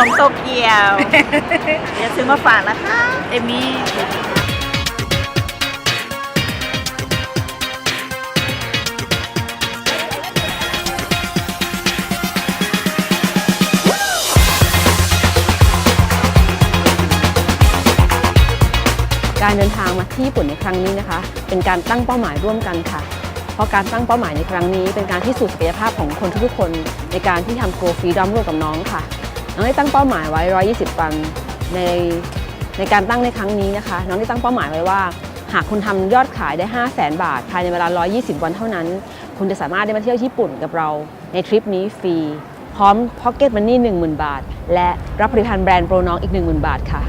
นมโตเกียว เดี๋ยวซื้อมาฝากนะคะ เอมี่ การเดินทางมาที่ญี่ปุ่นในครั้งนี้นะคะ เป็นการตั้งเป้าหมายร่วมกันค่ะ เพราะการตั้งเป้าหมายในครั้งนี้ เป็นการพิสูจน์ศักยภาพของคนทุกๆคน ในการที่ทำโกลฟรีดอมร่วมกับน้องค่ะ น้องได้ตั้งเป้าหมายไว้ 120วันในในการตั้งในครั้งนี้นะคะ น้องได้ตั้งเป้าหมายไว้ว่า หากคุณทำยอดขายได้ 5 0 0 0 0 0บาท ภายในเวลา 120 วันเท่านั้น คุณจะสามารถได้มาเที่ยวญี่ปุ่นกับเราในทริปนี้ฟรี พร้อมพ็อกเก็ตมันนี่ 10,000 บาท และรับผลิตภัณฑ์แบรนด์โปรน้องอีก 10,000 บาทค่ะ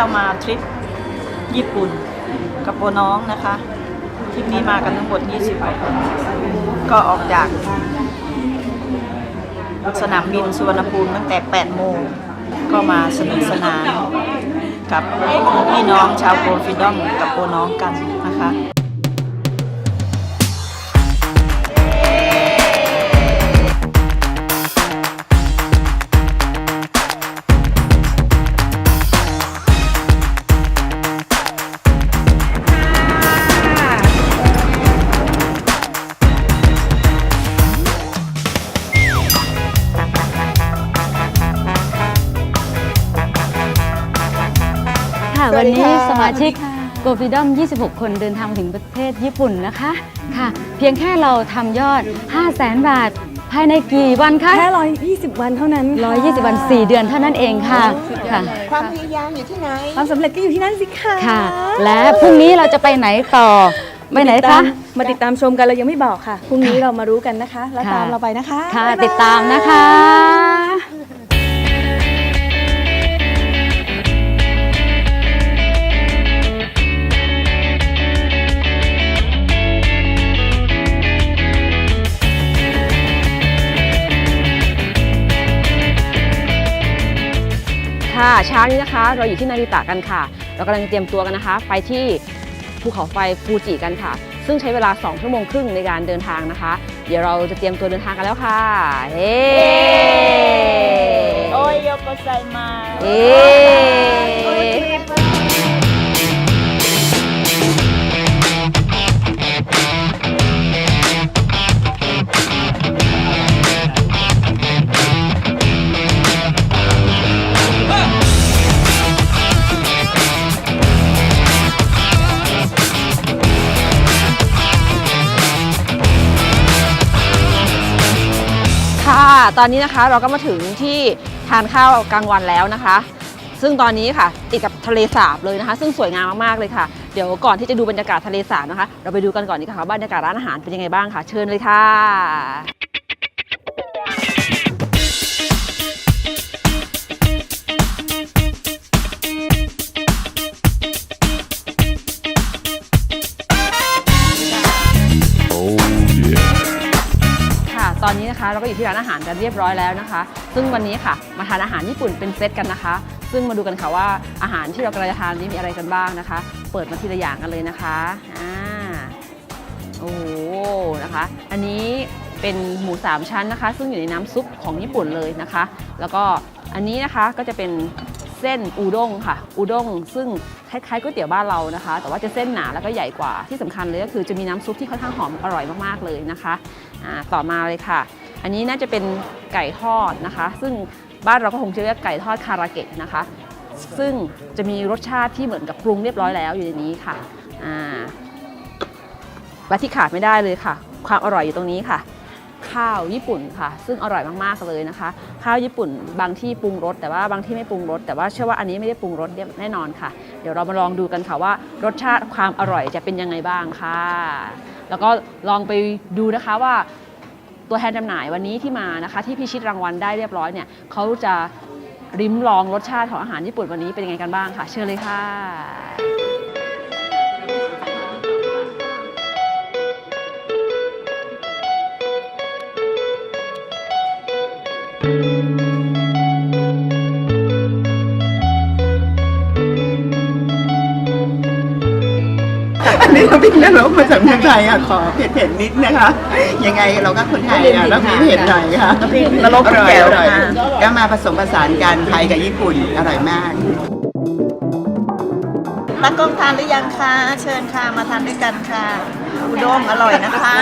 เรามาทริปญี่ปุ่นกับโปน้องนะคะทริปนี้มากันทั้งหมด 20กว่าคนก็ออกจาก สนามบินสุวรรณภูมิตั้งแต่ 8 โมง ก็มาสนุกสนานกับพี่น้องชาวโปรฟิดอมกับโปน้องกันนะคะ กสวัสดีค่ะโกลฟิดอม26 คนเดินทางมาถึงประเทศญี่ปุ่นนะคะค่ะ เพียงแค่เราทำยอด 5 0 0แสนบาท ภายในกี่วันคะ แค่ร้อยยี่สิบวันเท่านั้นค่ะ120 วัน 4 เดือนเท่านั้นเองค่ะค่ะ ความพยายามอยู่ที่ไหน ความสำเร็จก็อยู่ที่นั่นสิคะค่ะ และพรุ่งนี้เราจะไปไหนต่อ ไปไหนติดคะตามมาติดตามชมกันเรายังไม่บอกค่ะพรุ่งนี้เรามารู้กันนะคะ แล้วค่ะ ตามเราไปนะคะค่ะ บ๊ายบายติดตามนะคะ ค่ะ เช้านี้นะคะ เราอยู่ที่นาริตะกันค่ะ เรากำลังเตรียมตัวกันนะคะ ไปที่ภูเขาไฟฟูจิกันค่ะ ซึ่งใช้เวลา 2 ชั่วโมงครึ่งในการเดินทางนะคะ เดี๋ยวเราจะเตรียมตัวเดินทางกันแล้วค่ะ เฮ้โอ้ยโยโกไซมาเฮ้ ค่ะ ตอนนี้นะคะเราก็มาถึงที่ทานข้าวกลางวันแล้วนะคะ ซึ่งตอนนี้ค่ะติดกับทะเลสาบเลยนะคะ ซึ่งสวยงามมากๆเลยค่ะ เดี๋ยวก่อนที่จะดูบรรยากาศทะเลสาบนะคะ เราไปดูกันก่อนดีกว่าค่ะว่าบรรยากาศร้านอาหารเป็นยังไงบ้างค่ะ เชิญเลยค่ะ ตอนนี้นะคะเราก็อยู่ที่ร้านอาหารกันเรียบร้อยแล้วนะคะ ซึ่งวันนี้ค่ะมาทานอาหารญี่ปุ่นเป็นเซตกันนะคะ ซึ่งมาดูกันค่ะว่าอาหารที่เรากำลังจะทานนี้มีอะไรกันบ้างนะคะ เปิดมาทีละอย่างกันเลยนะคะอ่าโอ้โหนะคะ อันนี้เป็นหมูสามชั้นนะคะ ซึ่งอยู่ในน้ำซุปของญี่ปุ่นเลยนะคะ แล้วก็อันนี้นะคะก็จะเป็นเส้นอูด้งค่ะ อูด้งซึ่งคล้ายๆก๋วยเตี๋ยวบ้านเรานะคะ แต่ว่าจะเส้นหนาแล้วก็ใหญ่กว่าที่สำคัญเลยก็คือจะมีน้ำซุปที่ค่อนข้างหอมอร่อยมากๆเลยนะคะ ต่อมาเลยค่ะ อันนี้น่าจะเป็นไก่ทอดนะคะ ซึ่งบ้านเราก็คงจะเรียกไก่ทอดคาราเกะนะคะ ซึ่งจะมีรสชาติที่เหมือนกับปรุงเรียบร้อยแล้วอยู่ในนี้ค่ะอ่าและที่ขาดไม่ได้เลยค่ะ ความอร่อยอยู่ตรงนี้ค่ะ ข้าวญี่ปุ่นค่ะ ซึ่งอร่อยมากๆเลยนะคะ ข้าวญี่ปุ่นบางที่ปรุงรสแต่ว่าบางที่ไม่ปรุงรสแต่ว่าเชื่อว่าอันนี้ไม่ได้ปรุงรสแน่นอนค่ะ เดี๋ยวเรามาลองดูกันค่ะว่า รสชาติความอร่อยจะเป็นยังไงบ้างค่ะ แล้วก็ลองไปดูนะคะว่าตัวแทนจำหน่ายวันนี้ที่มานะคะที่พิชิตรางวัลได้เรียบร้อยเนี่ยเขาจะริมลองรสชาติของอาหารญี่ปุ่นวันนี้เป็นยังไงกันบ้างค่ะ เชิญเลยค่ะ นนี้เราเป็นนักรบมาจากเมืองไทยอะขอเผ็ดๆนิดนะคะ ยังไงเราก็คนไทยอะแล้วมีเผ็ดหน่อยค่ะน้ำพริกนรกอร่อยแจ่วอร่อยค่ะก็มาผสมผสานกันไทยกับญี่ปุ่นอร่อยมากตากล้องทานหรือยังคะ เชิญค่ะ มาทานด้วยกันค่ะ อุด้งอร่อยนะคะ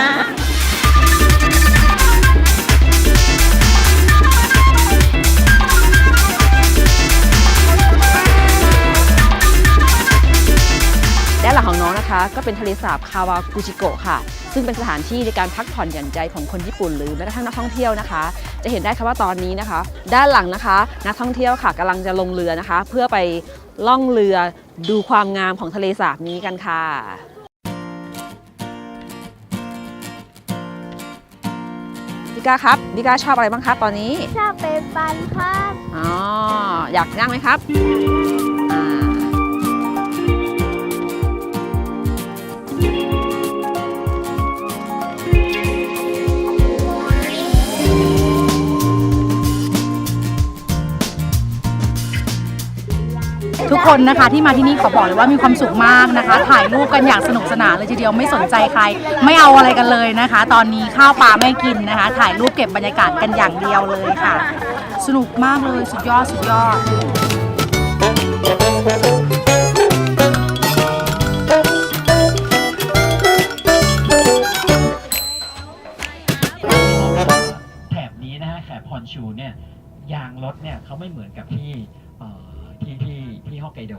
ก็เป็นทะเลสาบคาวากุจิโกะค่ะ ซึ่งเป็นสถานที่ในการพักผ่อนหย่อนใจของคนญี่ปุ่นหรือแม้กระทั่งนักท่องเที่ยวนะคะ จะเห็นได้ค่ะว่าตอนนี้นะคะ ด้านหลังนะคะนักท่องเที่ยวค่ะกำลังจะลงเรือนะคะ เพื่อไปล่องเรือดูความงามของทะเลสาบนี้กันค่ะบิก้าครับบิก้าชอบอะไรบ้างครับตอนนี้ ชอบเป็นฟันครับ อ๋อ อยากนั่งไหมครับ ทุกคนนะคะที่มาที่นี่ขอบอกเลยว่ามีความสุขมากนะคะ ถ่ายรูปกันอย่างสนุกสนานเลยทีเดียวไม่สนใจใคร ไม่เอาอะไรกันเลยนะคะ ตอนนี้ข้าวปลาไม่กินนะคะ ถ่ายรูปเก็บบรรยากาศกันอย่างเดียวเลยค่ะ สนุกมากเลยสุดยอดสุดยอดแถบนี้นะฮะแถบฮอนชูเนี่ยยางรถเนี่ยเขาไม่เหมือนกับที่ อกไกโด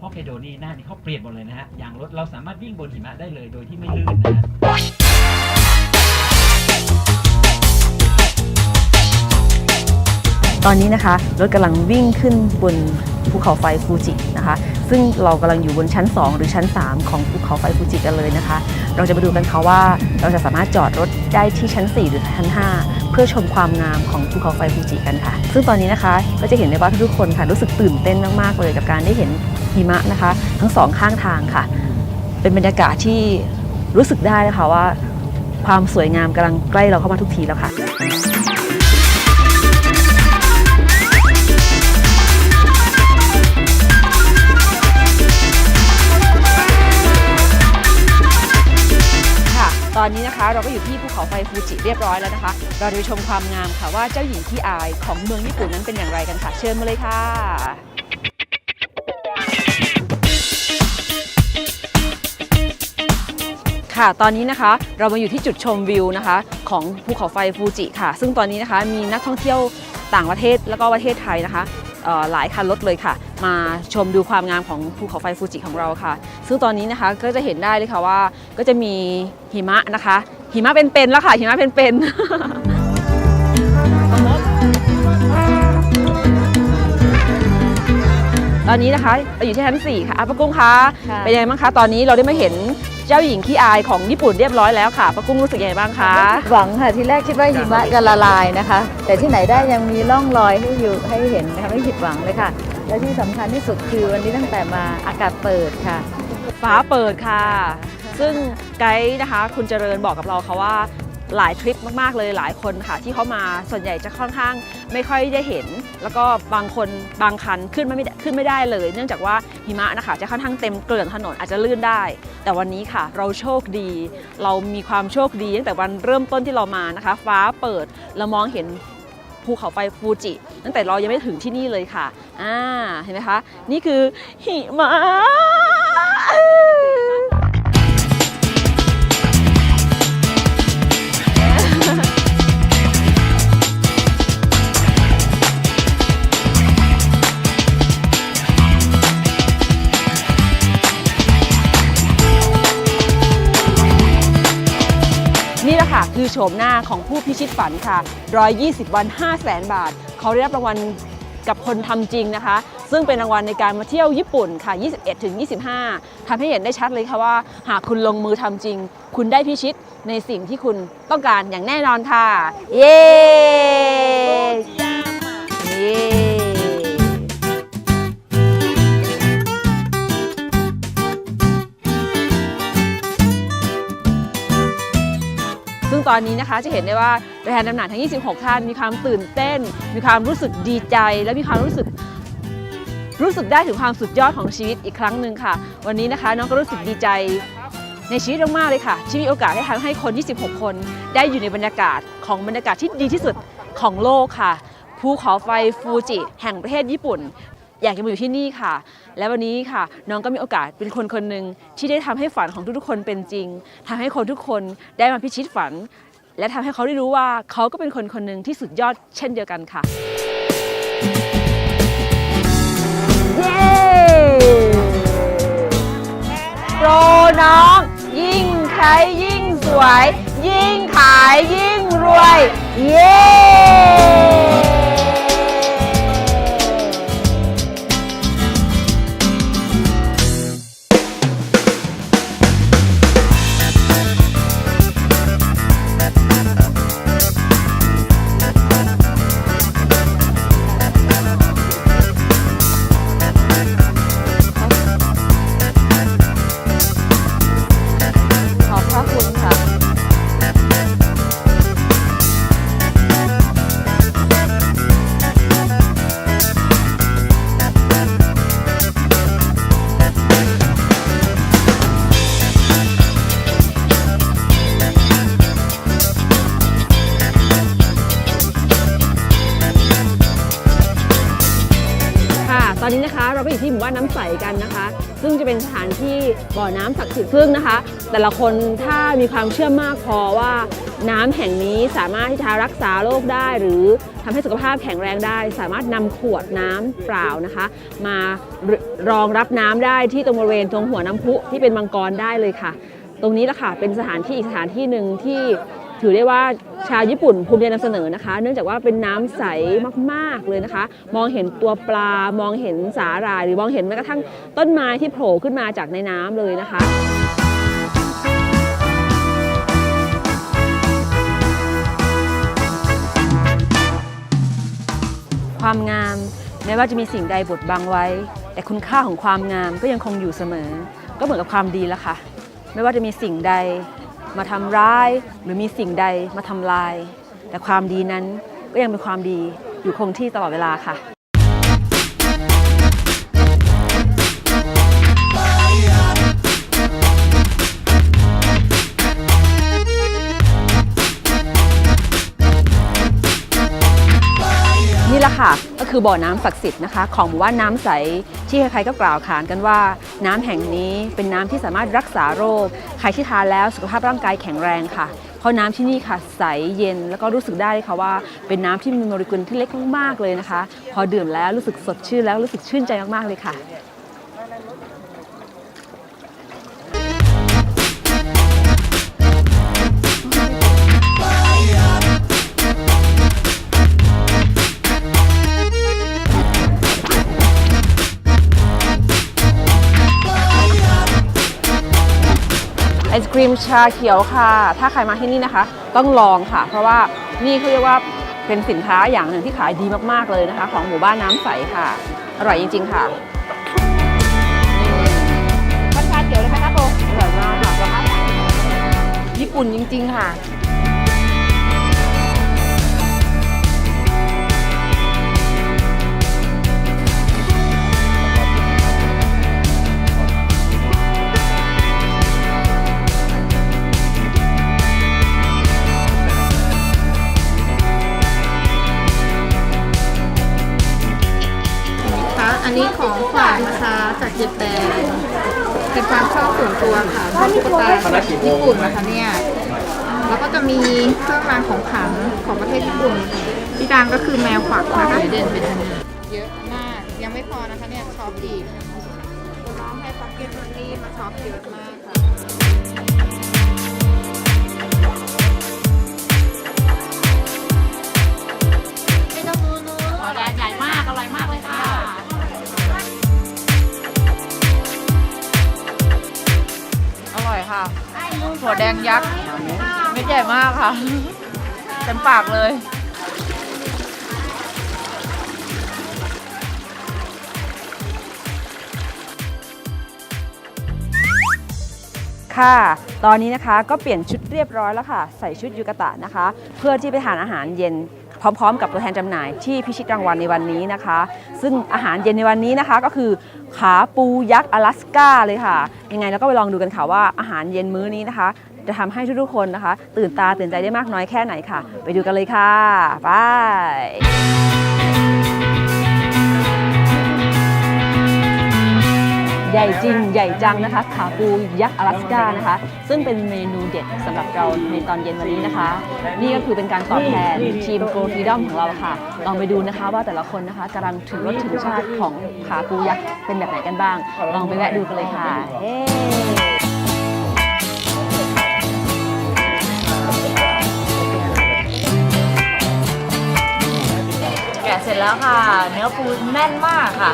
ฮอกไกโดนี่หน้านี่เขาเปลี่ยนหมดเลยนะฮะยางรถเราสามารถวิ่งบนหิมะได้เลยโดยที่ไม่ลื่นนะฮะตอนนี้นะคะรถกำลังวิ่งขึ้นบนภูเขาไฟฟูจินะคะ ซึ่งเรากำลังอยู่บนชั้น 2 หรือชั้น 3 ของภูเขาไฟฟูจิกันเลยนะคะ เราจะมาดูกันค่ะว่าเราจะสามารถจอดรถได้ที่ชั้น 4 หรือชั้น 5 เพื่อชมความงามของภูเขาไฟฟูจิกันค่ะ ซึ่งตอนนี้นะคะก็จะเห็นได้ว่าทุกคนค่ะรู้สึกตื่นเต้นมากๆเลยกับการได้เห็นหิมะนะคะ ทั้งสองข้างทางค่ะ เป็นบรรยากาศที่รู้สึกได้นะคะว่า ความสวยงามกำลังใกล้เราเข้ามาทุกทีแล้วค่ะ อนนี้นะคะ เราก็อยู่ที่ภูเขาไฟฟูจิเรียบร้อยแล้วนะคะ เราไปชมความงามค่ะว่าเจ้าหญิงที่อายของเมืองญี่ปุ่นนั้นเป็นอย่างไรกันค่ะ เชิญมาเลยค่ะค่ะ ตอนนี้นะคะเรามาอยู่ที่จุดชมวิวนะคะ ของภูเขาไฟฟูจิค่ะ ซึ่งตอนนี้นะคะมีนักท่องเที่ยวต่างประเทศแล้วก็ประเทศไทยนะคะ หลายคันรถเลยค่ะ มาชมดูความงามของภูเขาไฟฟูจิของเราค่ะ ซึ่งตอนนี้นะคะก็จะเห็นได้เลยค่ะว่าก็จะมีหิมะนะคะ หิมะเป็นๆแล้วค่ะหิมะเป็นๆตอนนี้นะคะเราอยู่ที่ชั้น 4 ค่ะอะป้ากุ้งคะค่ะเป็นยังไงบ้างคะ ตอนนี้เราได้มาเห็น เจ้าหญิงขี้อายของญี่ปุ่นเรียบร้อยแล้วค่ะป้ากุ้งรู้สึกยังไงบ้างคะหวังค่ะที่แรกคิดว่าหิมะจะละลายนะคะ แต่ที่ไหนได้ยังมีร่องรอยให้อยู่ให้เห็นนะคะไม่ผิดหวังเลยค่ะ และที่สำคัญที่สุดคือวันนี้ตั้งแต่มาอากาศเปิดค่ะ ฟ้าเปิดค่ะ ซึ่งไกด์นะคะ คุณเจริญบอกกับเราค่ะว่า หลายทริปมากๆเลยหลายคนค่ะ ที่เขามาส่วนใหญ่จะค่อนข้างไม่ค่อยได้เห็น แล้วก็บางคนบางคันขึ้นไม่ได้ขึ้นไม่ได้เลย เนื่องจากว่าหิมะนะคะ จะค่อนข้างเต็มเกลื่อนถนนอาจจะลื่นได้ แต่วันนี้ค่ะ เราโชคดี เรามีความโชคดีตั้งแต่วันเริ่มต้นที่เรามานะคะ ฟ้าเปิดเรามองเห็นภูเขาไฟฟูจิ ตั้งแต่เรายังไม่ถึงที่นี่เลยค่ะอ่าเห็นไหมคะ นี่คือหิมะ ค่ะคือโฉมหน้าของผู้พิชิตฝันค่ะ 120 วัน 5 0 0แสนบาท เขาได้รับรางวัลกับคนทำจริงนะคะ ซึ่งเป็นรางวัลในการมาเที่ยวญี่ปุ่นค่ะ 21 ถึง 25ทำให้เห็นได้ชัดเลยค่ะว่า หากคุณลงมือทำจริง คุณได้พิชิตในสิ่งที่คุณต้องการอย่างแน่นอนค่ะ เย้ เย้ ตอนอนนี้นะคะจะเห็นได้ว่าตัวแทนจำหน่ายทั้ง 26 ท่านมีความตื่นเต้น มีความรู้สึกดีใจ และมีความรู้สึกรู้สึกได้ถึงความสุดยอดของชีวิตอีกครั้งหนึ่งค่ะ วันนี้นะคะน้องก็รู้สึกดีใจในชีวิตมากๆเลยค่ะ ที่มีโอกาสได้ทำให้คน 26 คน ได้อยู่ในบรรยากาศของบรรยากาศที่ดีที่สุดของโลกค่ะภูเขาไฟฟูจิ แห่งประเทศญี่ปุ่น อยากจะมาอยู่ที่นี่ค่ะ และวันนี้ค่ะ น้องก็มีโอกาสเป็นคนคนหนึ่งที่ได้ทำให้ฝันของทุกๆคนเป็นจริงทำให้คนทุกคนได้มาพิชิตฝัน และทำให้เขาได้รู้ว่าเขาก็เป็นคนคนหนึ่งที่สุดยอดเช่นเดียวกันค่ะเย้โปรน้อง ยิ่งใช้ยิ่งสวย ยิ่งขายยิ่งรวย เย้ เป็นสถานที่บ่อน้ำศักดิ์สิทธิ์ซึ่งนะคะ แต่ละคนถ้ามีความเชื่อมากพอว่าน้ำแห่งนี้สามารถที่จะรักษาโรคได้ หรือทำให้สุขภาพแข็งแรงได้ สามารถนำขวดน้ำเปล่านะคะ มารองรับน้ำได้ที่ตรงบริเวณตรงหัวน้ำพุที่เป็นมังกรได้เลยค่ะ ตรงนี้แหละค่ะเป็นสถานที่อีกสถานที่หนึ่งที่ถือได้ว่า ชาวญี่ปุ่นภูมิใจนำเสนอนะคะ เนื่องจากว่าเป็นน้ำใสมากๆเลยนะคะ มองเห็นตัวปลามองเห็นสาหร่าย หรือมองเห็นแม้กระทั่งต้นไม้ที่โผล่ขึ้นมาจากในน้ำเลยนะคะความงามแม้ว่าจะมีสิ่งใดบดบังไว้ แต่คุณค่าของความงามก็ยังคงอยู่เสมอ ก็เหมือนกับความดีละค่ะ ไม่ว่าจะมีสิ่งใด มาทำร้าย หรือมีสิ่งใดมาทำลาย แต่ความดีนั้นก็ยังเป็นความดีอยู่คงที่ตลอดเวลาค่ะ นี่แหละค่ะก็คือบ่อน้ำศักดิ์สิทธิ์นะคะ ของหมู่บ้านน้ำใสที่ใครๆก็กล่าวขานกันว่า น้ำแห่งนี้เป็นน้ำที่สามารถรักษาโรคใครที่ทานแล้วสุขภาพร่างกายแข็งแรงค่ะ เพราะน้ำที่นี่ค่ะใสเย็นแล้วก็รู้สึกได้ค่ะว่า เป็นน้ำที่มีโมเลกุลที่เล็กมากๆเลยนะคะ พอดื่มแล้วรู้สึกสดชื่นแล้วรู้สึกชื่นใจมากๆเลยค่ะ รีมชาเขียวค่ะ ถ้าใครมาที่นี่นะคะ ต้องลองค่ะ เพราะว่านี่เขาเรียกว่าเป็นสินค้าอย่างหนึ่งที่ขายดีมากๆเลยนะคะ ของหมู่บ้านน้ำใสค่ะ อร่อยจริง ๆ ค่ะชาเขียวเลยไหมคะโปอร่อยมากค่ะญี่ปุ่นจริง ๆ ค่ะ นนี้ของฝากนะคะจากญี่ปุ่นเป็นความชอบส่วนตัวค่ะชอบตุ๊กตาจากญี่ปุ่นนะคะเนี่ย แล้วก็จะมีเครื่องรางของขลังของประเทศญี่ปุ่นที่ดังก็คือแมวขวักนะคะเด่นเป็นเยอะมาก ยังไม่พอนะคะเนี่ยช็อปอีกน้องให้ฟักเก็ตมันนี่มาช็อปเยอะมาก ค่ะ ถั่วแดงยักษ์เม็ดใหญ่มากค่ะเต็มปากเลยคค่ะ ตอนนี้นะคะก็เปลี่ยนชุดเรียบร้อยแล้วค่ะ ใส่ชุดยูกะตะนะคะ เพื่อที่ไปทานอาหารเย็น พร้อมๆ กับตัวแทนจำหน่ายที่พิชิตรางวัลในวันนี้นะคะ ซึ่งอาหารเย็นในวันนี้นะคะก็คือขาปูยักษ์อลาสก้าเลยค่ะ ยังไงเราก็ไปลองดูกันค่ะว่าอาหารเย็นมื้อนี้นะคะ จะทำให้ทุกๆคนนะคะ ตื่นตาตื่นใจได้มากน้อยแค่ไหนค่ะ ไปดูกันเลยค่ะ ไป ใหญ่จริงใหญ่จังนะคะขาปูยักษ์อลาสก้านะคะ ซึ่งเป็นเมนูเด็ดสำหรับเราในตอนเย็นวันนี้นะคะ นี่ก็คือเป็นการตอบแทนทีมโกลฟีดอมของเราค่ะลองไปดูนะคะว่าแต่ละคนนะคะกำลังถึงรสถึงชาติของขาปูยักษ์เป็นแบบไหนกันบ้าง ลองไปแวะดูกันเลยค่ะเฮ้แกะเสร็จแล้วค่ะ เนื้อปูแน่นมากค่ะ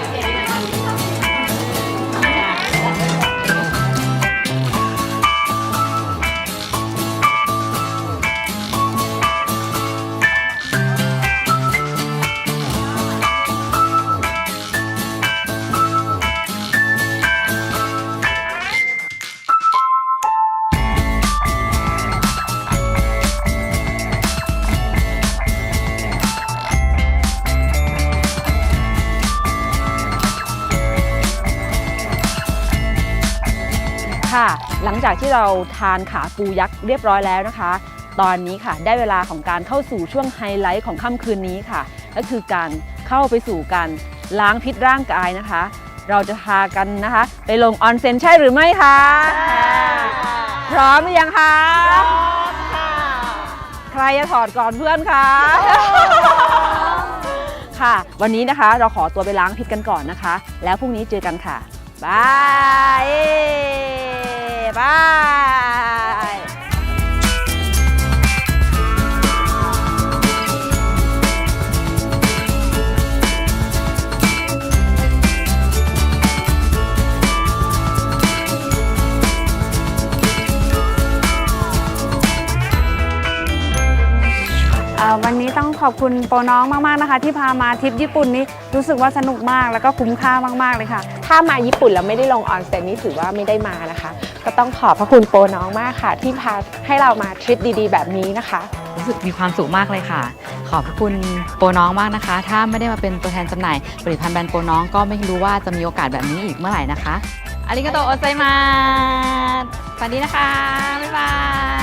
ค่ะ หลังจากที่เราทานขาปูยักษ์เรียบร้อยแล้วนะคะ ตอนนี้ค่ะ ได้เวลาของการเข้าสู่ช่วงไฮไลท์ของค่ำคืนนี้ค่ะ ก็คือการเข้าไปสู่การล้างพิษร่างกายนะคะ เราจะพากันนะคะ ไปลงออนเซ็นใช่หรือไม่คะพร้อมหรือยังคะพร้อมค่ะใครจะถอดก่อนเพื่อนคะค่ะ วันนี้นะคะเราขอตัวไปล้างพิษกันก่อนนะคะ แล้วพรุ่งนี้เจอกันค่ะ บายบายวันนี้ต้องขอบคุณโปน้องมาก ๆ นะคะ ที่พามาทริปญี่ปุ่นนี้รู้สึกว่าสนุกมากแล้วก็คุ้มค่ามาก ๆ เลยค่ะ ถ้ามาญี่ปุ่นแล้วไม่ได้ลงออนเซ็นนี่ถือว่าไม่ได้มานะคะ ก็ต้องขอบพระคุณโปรน้องมากค่ะ ที่พาให้เรามาทริปดีๆ แบบนี้นะคะ รู้สึกมีความสุขมากเลยค่ะ ขอบพระคุณโปรน้องมากนะคะ ถ้าไม่ได้มาเป็นตัวแทนจำหน่ายผลิตภัณฑ์แบรนด์โปรน้องก็ไม่รู้ว่าจะมีโอกาสแบบนี้อีกเมื่อไหร่นะคะอาริกาโตโอไซมาสวัสดีนะคะ บ๊ายบาย